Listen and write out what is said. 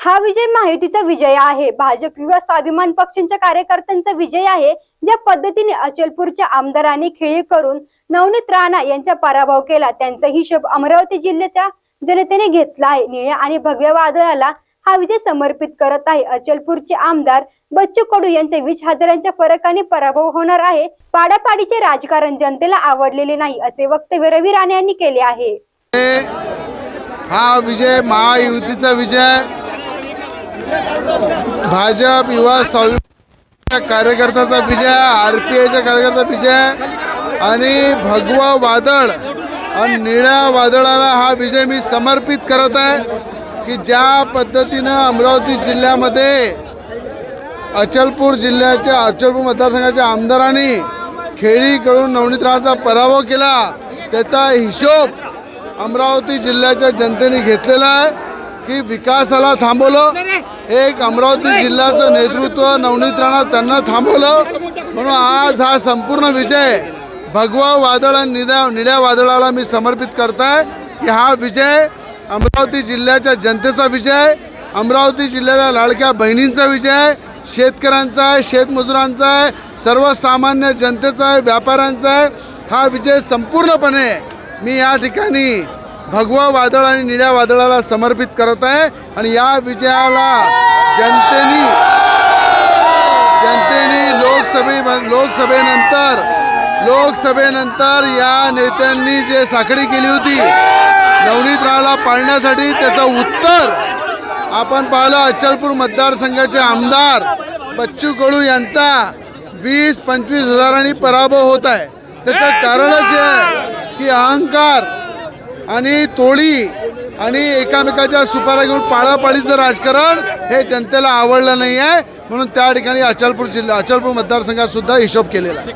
हा विजय माहितीचा विजय आहे. भाजप किंवा स्वाभिमान पक्षांच्या कार्यकर्त्यांचा विजय आहे. ज्या पद्धतीने अचलपूरच्या आमदारांनी खेळी करून नवनीत राणा यांचा पराभव केला त्यांचा हिशोब अमरावती जिल्ह्याच्या जनतेने घेतला आहे. निळ्या आणि भगव्या वादळाला हा विजय समर्पित करत आहे. अचलपूरचे आमदार बच्चू कडू यांचे वीस हजारांच्या फरकाने पराभव होणार आहे. पाडापाडीचे राजकारण जनतेला आवडलेले नाही असे वक्तव्य रवी राणे यांनी केले आहे. हा विजय महायुतीचा विजय. भाजप युवा स्वाभिमानच्या कार्यकर्त्याचा विजय आर पी आयच्या कार्यकर्त्याचा विजय आणि भगवा वादळ आणि निळ्या वादळाला हा विजय मी समर्पित करत आहे की ज्या पद्धतीनं अमरावती जिल्ह्यामध्ये अचलपूर जिल्ह्याच्या अचलपूर मतदारसंघाच्या आमदारांनी खेळीकडून नवनीतराचा पराभव केला त्याचा हिशोब अमरावती जिल्ह्याच्या जनतेने घेतलेला आहे. की विकासाला थांबवलं. एक अमरावती जिल्ह्याचं नेतृत्व नवनीत राणा त्यांना थांबवलं. म्हणून आज हा संपूर्ण विजय भगवा वादळ आणि निळ्या निळ्या वादळाला मी समर्पित करताय. की हा विजय अमरावती जिल्ह्याच्या जनतेचा विजय अमरावती जिल्ह्याच्या लाडक्या बहिणींचा विजय शेतकऱ्यांचा आहे शेतमजुरांचा आहे सर्वसामान्य जनतेचा आहे व्यापाऱ्यांचा आहे. हा विजय संपूर्णपणे मी या ठिकाणी भगवा वादळ आणि निळ्या वादळाला समर्पित करत आहे आणि या विजयाला जनतेने जनतेने लोकसभे लोकसभेनंतर लोकसभेनंतर या नेत्यांनी जे साखळी केली होती नवनीत रावला पाळण्यासाठी त्याचं उत्तर आपण पाहिलं अचलपूर मतदारसंघाचे आमदार बच्चू कडू यांचा वीस पंचवीस हजारांनी पराभव होत आहे. त्याचं कारणच हे आहे की अहंकार आणि तोळी आणि एकामेकाच्या सुपाऱ्या घेऊन पाळापाळीचं राजकारण हे जनतेला आवडलं नाही आहे म्हणून त्या ठिकाणी अचलपूर जिल्हा अचलपूर मतदारसंघात सुद्धा हिशोब केलेला आहे.